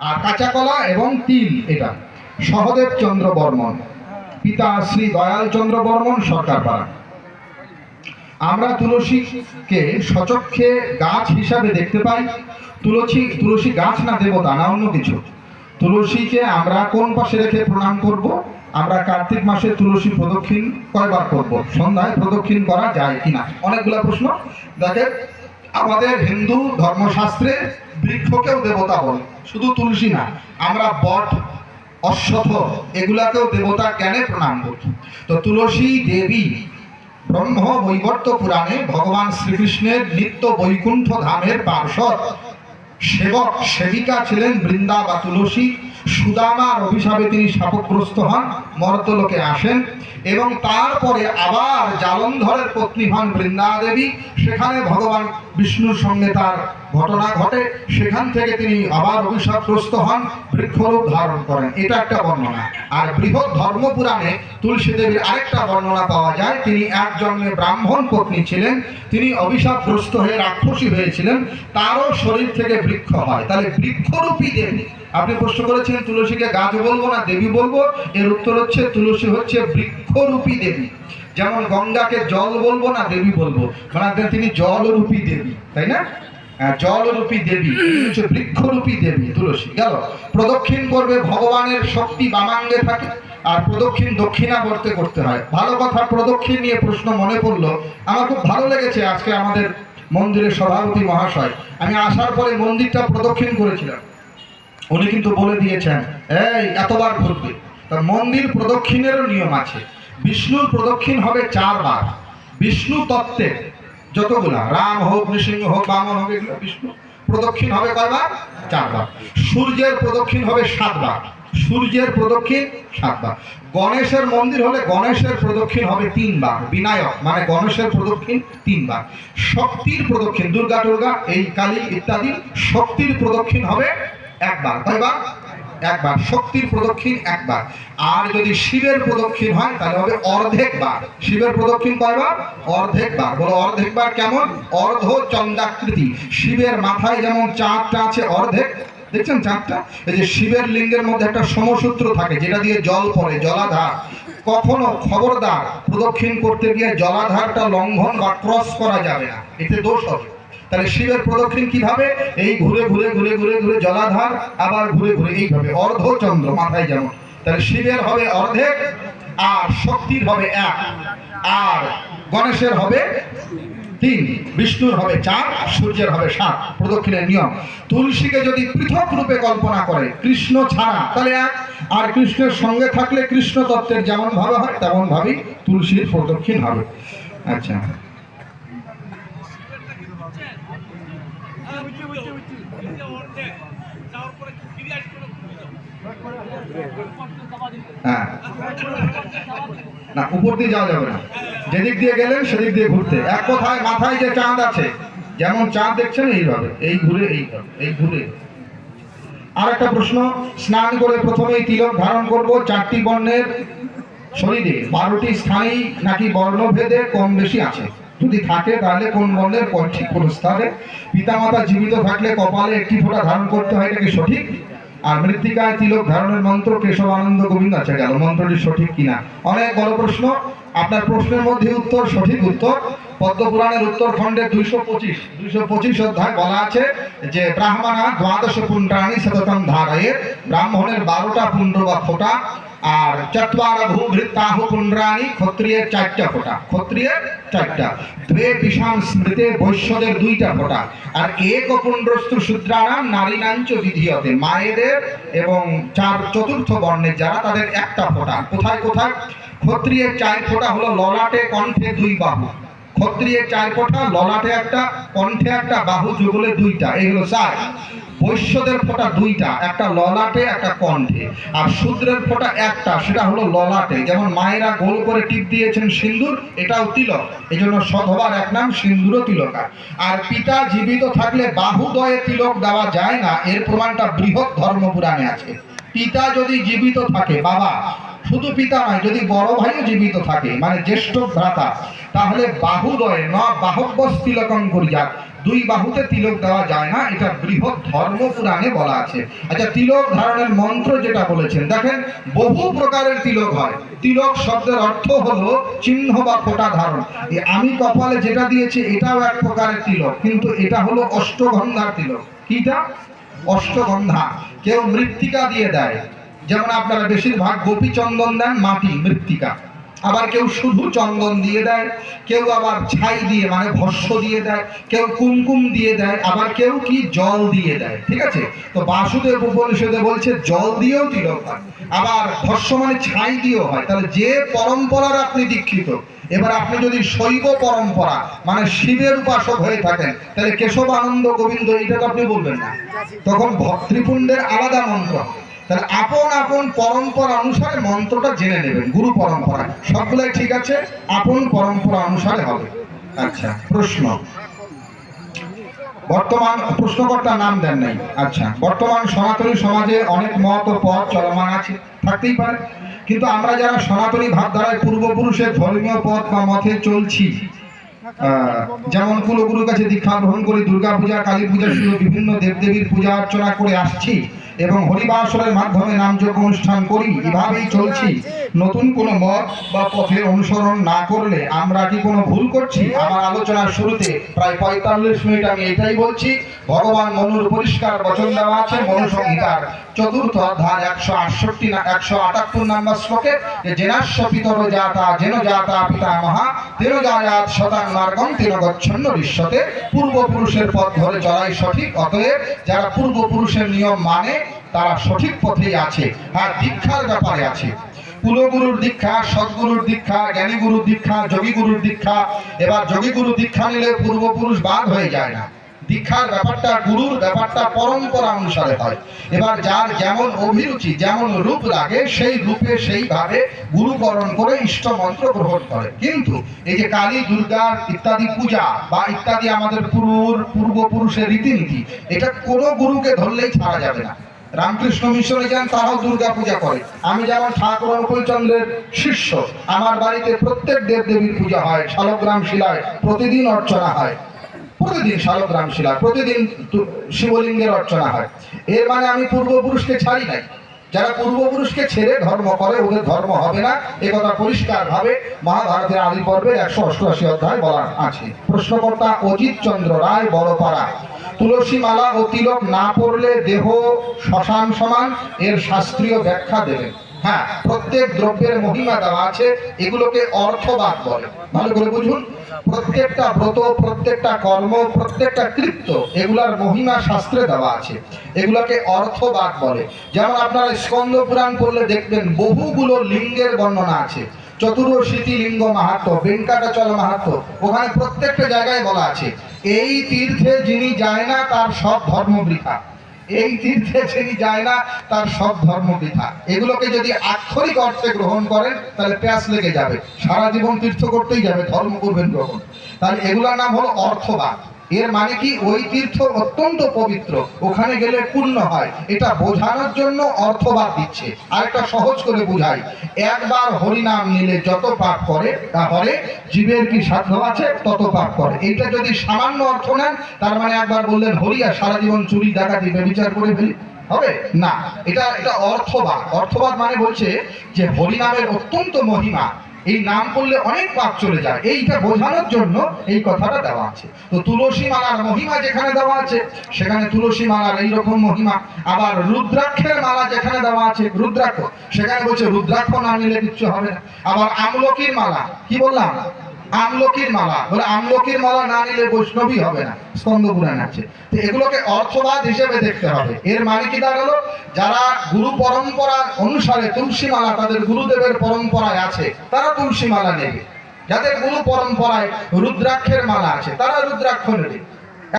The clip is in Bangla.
আর কাঁচা কলা এবং তিল এটা। সহদেব চন্দ্র বর্মন, পিতা শ্রী দয়াল চন্দ্র বর্মন, সরকার পাড়া। আমরা তুলসীকে সচক্ষে গাছ হিসাবে দেখতে পাই। তুলসী তুলসী গাছ না দেবতা, না অন্য কিছু। তুলসীকে আমরা কোন পাশে রেখে প্রণাম করব? আমরা কার্তিক মাসে তুলসী প্রদক্ষিণ কয়বার করব? সন্ধ্যায় প্রদক্ষিণ করা যায় কিনা? অনেকগুলো প্রশ্ন। দেখেন, আমাদের হিন্দু ধর্মশাস্ত্রে বৃক্ষকেও দেবতা বলে। শুধু তুলসী না, আমরা বট, অশ্বথ, এগুলাকেও দেবতা জ্ঞানে প্রণাম করি তো তুলসী দেবী ব্রহ্ম বৈবর্ত পুরাণে ভগবান শ্রীকৃষ্ণের নিত্য বৈকুণ্ঠ ধামের পার্শ্বদ সেবক, সেবিকা ছিলেন বৃন্দা বা তুলসী। সুদামার অভিশাপে তিনি শাপগ্রস্ত হন, মর্তলোকে আসেন এবং তারপরে আবার জালন্ধরের পত্নী হন বৃন্দা দেবী সেখানে ভগবান বিষ্ণুর সঙ্গে তার ঘটনা ঘটে, সেখান থেকে তিনি আবার অভিশাপগ্রস্ত হন, বৃক্ষরূপ ধারণ করেন। এটা একটা বর্ণনা। আর বৃহৎ ধর্মপুরাণে তুলসী দেবীর আরেকটা বর্ণনা পাওয়া যায়, তিনি এক জন্মে ব্রাহ্মণ পত্নী ছিলেন, তিনি অভিশাপগ্রস্ত হয়ে রাক্ষসী হয়েছিলেন, তারও শরীর থেকে বৃক্ষ হয়। তাহলে বৃক্ষরূপী দেবী আপনি প্রশ্ন করেছিলেন তুলসীকে গাছ বলব না দেবী বলব? এর উত্তর হচ্ছে তুলসী হচ্ছে বৃক্ষরূপী দেবী। যেমন গঙ্গাকে জল বলব না দেবী বলব। মানে তিনি জলরূপী দেবী তাই না? হ্যাঁ, জলরূপী দেবী হচ্ছে বৃক্ষরূপী দেবী তুলসী। গেল। প্রদক্ষিণ করবে ভগবানের শক্তি বামাঙ্গে থাকে আর প্রদক্ষিণ দক্ষিণাবর্তে করতে হয়। ভালো কথা প্রদক্ষিণ নিয়ে প্রশ্ন মনে পড়ল। আমার খুব ভালো লেগেছে আজকে আমাদের মন্দিরের সভাপতি মহাশয়। আমি আসার পরে মন্দিরটা প্রদক্ষিণ করেছিলাম। উনি কিন্তু বলে দিয়েছেন, এই, এতবার ঘুরবে। তা মন্দির প্রদক্ষিণেরও নিয়ম আছে। বিষ্ণুর প্রদক্ষিণ হবে চারবার। বিষ্ণু তত্ত্বের যতগুলা, রাম হোক, নৃসিংহ হোক, বামন হোক, এগুলো বিষ্ণু প্রদক্ষিণ হবে কয়বার? চারবার। সূর্যের প্রদক্ষিণ হবে সাতবার। সূর্যের প্রদক্ষিণ সাতবার। গণেশের মন্দির হলে গণেশের প্রদক্ষিণ হবে তিনবার। বিনায়ক মানে গণেশের প্রদক্ষিণ তিনবার। শক্তির প্রদক্ষিণ, দুর্গা দুর্গা এই কালী ইত্যাদি শক্তির প্রদক্ষিণ হবে একবার, কয়বার? একবার, শক্তির প্রদক্ষিণ একবার। আর যদি শিবের প্রদক্ষিণ হয়, তাহলে হবে অর্ধেক বার শিবের প্রদক্ষিণ কয়বার? অর্ধেক বার বলো অর্ধেক বার কেমন? অর্ধ চন্দ্রাকৃতি। শিবের মাথায় যেমন চাঁদটা আছে, অর্ধেক। দেখছেন চাঁদটা? এই যে শিবের লিঙ্গের মধ্যে একটা সমসূত্র থাকে, যেটা দিয়ে জল পড়ে, জলাধার। কখনো খবরদার প্রদক্ষিণ করতে গিয়ে জলাধারটা লঙ্ঘন বা ক্রস করা যাবে না। এতে দোষ হবে। তাহলে শিবের প্রদক্ষিণ কীভাবে? এই ঘুরে ঘুরে ঘুরে ঘুরে ঘুরে জলাধার, আবার ঘুরে ঘুরে এইভাবে। অর্ধচন্দ্র মাথায় যেমন তাহলে শিবের হবে অর্ধেক, আর শক্তির হবে এক, আর গণেশের হবে তিন, বিষ্ণুর হবে চার সূর্যের হবে সাত। প্রদক্ষিণের নিয়ম। তুলসীকে যদি পৃথক রূপে কল্পনা করে, কৃষ্ণ ছাড়া, তাহলে এক, আর কৃষ্ণের সঙ্গে থাকলে কৃষ্ণ তত্ত্বের যেমন ভাবে হয় তেমন ভাবেই তুলসীর প্রদক্ষিণ হবে। আচ্ছা। হ্যাঁ। না, উপর দিয়ে যাওয়া যাবে না। যেদিক দিয়ে গেলেন সেদিক দিয়ে ঘুরতে। এক কথায় মাথায় যে চাঁদ আছে, যেমন চাঁদ দেখছেন এইভাবে, এই ঘুরে এইভাবে, এই ঘুরে। আর একটা প্রশ্ন, স্নান করে প্রথমেই তিলক ধারণ করব চারটি বর্ণের শরীরে। বারোটি স্থায়ী নাকি বর্ণভেদে কম বেশি আছে? যদি থাকে তাহলে কোন বর্ণের কোন ঠিক কোন স্থানে পিতামাতা জীবিত থাকলে কপালে একটি ফোঁটা ধারণ করতে হয়, এটা কি সঠিক? আর মৃত্তিকায় তিলক ধারণের মন্ত্র কেশব আনন্দ গোবিন্দ আছে, গেল। মন্ত্রটি সঠিক কিনা? অনেক বড় প্রশ্ন। আপনার প্রশ্নের মধ্যে উত্তর, সঠিক উত্তর। পদ্মপুরাণের উত্তর খণ্ডে দুইশো পঁচিশ দুইশো পঁচিশ অধ্যায় বলা আছে যে, ব্রাহ্মণা দ্বাদশ পুণ্ডানি সততম ধারায়ে ব্রাহ্মণের বারোটা পুণ্ড বা ফোঁটা আর চত্বার ভূভৃত্তাহু পুণ্ড্রাণী ক্ষত্রিয়ের চারটা ফোঁটা, ক্ষত্রিয়ের চারটা। দ্বে বিষাম স্মৃতে বৈশ্যদের দুইটা ফোঁটা। আর এক পুণ্ডস্তু নারী নারীনাঞ্চ বিধিয়তে। মায়েদের এবং চার চতুর্থ বর্ণের যারা, তাদের একটা ফোঁটা। কোথায় কোথায়? ক্ষত্রিয়ের চার ফোঁটা হলো ললাটে কণ্ঠে দুই বাহু। ক্ষত্রিয়ের চার ফোঁটা, ললাটে একটা, কণ্ঠে একটা, বাহু যুগলে দুইটা। এই হলো চার বৈশ্যদের ফোঁটা দুইটা, একটা ললাটে, একটা কণ্ঠে। আর শূদ্রের ফোঁটা একটা, সেটা হলো ললাটে। যেমন মায়েরা গোল করে টিপ দিয়েছেন সিন্দুর, এটাও তিলক। এই জন্য সধবার এক নাম, সিন্দুরও তিলকা আর পিতা জীবিত থাকলে বাহুদয়ে তিলক দেওয়া যায় না, এর প্রমাণটা বৃহৎ ধর্মপুরাণে আছে। পিতা যদি জীবিত থাকে, বাবা, শুধু পিতা নয়, যদি বড় ভাইও জীবিত থাকে মানে জ্যেষ্ঠ ভ্রাতা, তাহলে বাহুদয় ন বাহব্যস তিলকম করিয়া দুই বাহুতে তিলক দেওয়া যায় না, এটা বৃহৎ ধর্ম পুরাণে বলা আছে। আচ্ছা তিলক ধারণের মন্ত্র যেটা বলেছেন, দেখেন, বহু প্রকারের তিলক হয়। তিলক শব্দের অর্থ হলো চিহ্ন বা ফোঁটা ধারণ। আমি কপালে যেটা দিয়েছি, এটাও এক প্রকারের তিলক, কিন্তু এটা হলো অষ্টগন্ধার তিলক। কিটা? অষ্টগন্ধা। কেউ মৃত্তিকা দিয়ে দেয়। যেমন আপনারা বেশিরভাগ গোপীচন্দন দেন মাটি, মৃত্তিকা। আবার কেউ শুধু চন্দন দিয়ে দেয়, কেউ আবার ছাই দিয়ে মানে ভস্য দিয়ে দেয়, কেউ কুমকুম দিয়ে দেয়, আবার কেউ কি জল দিয়ে দেয়, ঠিক আছে? তো বাসুদেব উপনিষদে বলছে, জল দিয়েও তিলক হয়, আবার ভস্য মানে ছাই দিয়েও হয়। তাহলে যে পরম্পরার আপনি দীক্ষিত, এবার আপনি যদি শৈব পরম্পরা মানে শিবের উপাসক হয়ে থাকেন, তাহলে কেশব আনন্দ গোবিন্দ এটা তো আপনি বলবেন না। তখন ভক্তৃপুণ্ডের আলাদা মন্ত্র। তাহলে আপন আপন পরম্পরা অনুসারে মন্ত্রটা জেনে নেবেন, গুরু পরম্পরা। সবগুলাই ঠিক আছে? আপন পরম্পরা অনুসারে হবে। আচ্ছা প্রশ্ন। বর্তমান, প্রশ্নকর্তার নাম দেন নাই। আচ্ছা বর্তমান সনাতনী সমাজে অনেক মত ও পথ চলমান আছে, থাকতেই পারে। কিন্তু আমরা যারা সনাতনী ভাবধারায় পূর্বপুরুষের ধর্মীয় পথ বা মতে চলছি যেমন কুলগুরুর কাছে দীক্ষা গ্রহণ করে দুর্গা পূজা কালী পূজা সহ বিভিন্ন দেবদেবীর পূজা অর্চনা করে আসছি এবং হরিবাসরের মাধ্যমে নামযোগ্য অনুষ্ঠান করি। এভাবেই চলছি। নতুন কোনো মত বা পথের অনুসরণ না করলে আমরা কি কোনো ভুল করছি? আমার আলোচনার শুরুতে প্রায় পঁয়তাল্লিশ মিনিট আমি এটাই বলছি। ভগবান মনুর পরিষ্কার বচন দেওয়া আছে, মনু সংহিতার চতুর্থ অধ্যায় একশো আটষট্টি একশো আটাত্তর নাম্বার শ্লোকে, যে জেনাস্য পিতর জাতা, যেন জাতা পিতা মহা, তেন জায়াত শতাং মার্গম, তেন গচ্ছন্ন ঋষ্যতে পূর্বপুরুষের পথ ধরে চলাই সঠিক, অতএব যারা পূর্বপুরুষের নিয়ম মানে তারা সঠিক পথেই আছে আর দীক্ষার ব্যাপারে আছে। কুলগুরুর দীক্ষা, সদ্গুরুর দীক্ষা, জ্ঞানীগুরুর দীক্ষা, যোগীগুরুর দীক্ষা, এবার যোগীগুরু দীক্ষা নিলে পূর্বপুরুষ বাদ হয়ে যায় না। দীক্ষার ব্যাপারটা গুরুর ব্যাপারটা পরম্পরা অনুসারে হয়। এবার যার যেমন অভিরুচি, যেমন রূপ লাগে, সেই রূপে, সেইভাবে গুরুকরণ করে ইষ্ট মন্ত্র গ্রহণ করে। কিন্তু এই যে কালী দুর্গার ইত্যাদি পূজা বা ইত্যাদি আমাদের পূর্ব, পূর্বপুরুষের রীতিনীতি, এটা কোনো গুরুকে ধরলেই ছাড়া যাবে না। রামকৃষ্ণ মিশনে যান, তারাও দুর্গা পূজা করে। আমি যেমন ঠাকুর অনুকূলচন্দ্রের শিষ্য, আমার বাড়িতে প্রত্যেক দেব দেবীর পূজা হয়, শালগ্রাম শিলায় প্রতিদিন অর্চনা হয়। প্রতিদিন শালগ্রাম শিলা প্রতিদিন শিবলিঙ্গের অর্চনা হয়। এর মানে আমি পূর্বপুরুষকে ছাড়ি নাই। যারা পূর্বপুরুষকে ছেড়ে ধর্ম করে, ওদের ধর্ম হবে না। এ কথা পরিষ্কার ভাবে মহাভারতের আদি পর্বে একশো অষ্টআশি অধ্যায় বলা আছে। প্রশ্নকর্তা অজিত চন্দ্র রায়, বড়পাড়া। তুলসী মালা ও তিলক না পড়লে দেহ শ্মশান সমান এর শাস্ত্রীয় ব্যাখ্যা দেবেন হ্যাঁ প্রত্যেক দ্রব্যের মহিমা দেওয়া আছে, এগুলোকে অর্থবাদ বলে। ভালো করে বুঝুন। প্রত্যেকটা ব্রত, প্রত্যেকটা কর্ম, প্রত্যেকটা কৃত্য, এগুলার মহিমা শাস্ত্রে দেওয়া আছে। এগুলোকে অর্থবাদ বলে। যেমন আপনারা স্কন্দ পুরাণ পড়লে দেখবেন বহুগুলো লিঙ্গের বর্ণনা আছে। চতুর্শীতি লিঙ্গ মাহাত্ম, বেঙ্কাটাচল মাহাত্ম, ওখানে প্রত্যেকটা জায়গায় বলা আছে। এই তীর্থে যিনি যায় না, তার সব ধর্ম বৃথা। এই তীর্থে যিনি যায় না, তার সব ধর্ম বৃথা। এগুলোকে যদি আক্ষরিক অর্থে গ্রহণ করেন, তাহলে প্যাস লেগে যাবে। সারা জীবন তীর্থ করতেই যাবে, ধর্ম করবেন গ্রহণ তাহলে এগুলোর নাম হলো অর্থবাদ। এর মানে কি? ওই তীর্থ অত্যন্ত পবিত্র। ওখানে গেলে পূর্ণ হয়। এটা বোঝানোর জন্য অর্থবাদ দিচ্ছে। আর একটা সহজ করে বুঝাই। একবার হরিনাম নিলে যত পাপ করে তাহলে জীবের কি সাধ্য আছে? তত পাপ করে। এটা যদি সামান্য অর্থ নেন, তার মানে একবার বললেন হরিয়া সারা জীবন চুরি, ডাকাতি বিচার করে ফেলি। হবে? না। এটা এটা অর্থবাদ। অর্থবাদ মানে বলছে যে হরিনামের অত্যন্ত মহিমা। এই নাম করলে অনেক পাপ চলে যায়। এইটা বোঝানোর জন্য এই কথাটা দেওয়া আছে। তো তুলসী মালার মহিমা যেখানে দেওয়া আছে, সেখানে তুলসী মালার এইরকম মহিমা। আবার রুদ্রাক্ষের মালা যেখানে দেওয়া আছে, রুদ্রাক্ষ, সেখানে বলছে রুদ্রাক্ষ না নিলে কিচ্ছু হবে না। আবার আমলকির মালা, কি বললাম? আমলকির মালা। বলে আমলকির মালা না নিলে বৈষ্ণবী হবে না, স্কন্দ পুরাণ আছে। তো এগুলোকে অর্থবাদ হিসেবে দেখতে হবে। এর মানে কি দাঁড়াল যারা গুরু পরম্পরা অনুসারে তুলসী মালা তাদের গুরুদেবের পরম্পরায় আছে, তারা তুলসী মালা নেবে। যাদের গুরু পরম্পরায় রুদ্রাক্ষের মালা আছে, তারা রুদ্রাক্ষ নেবে।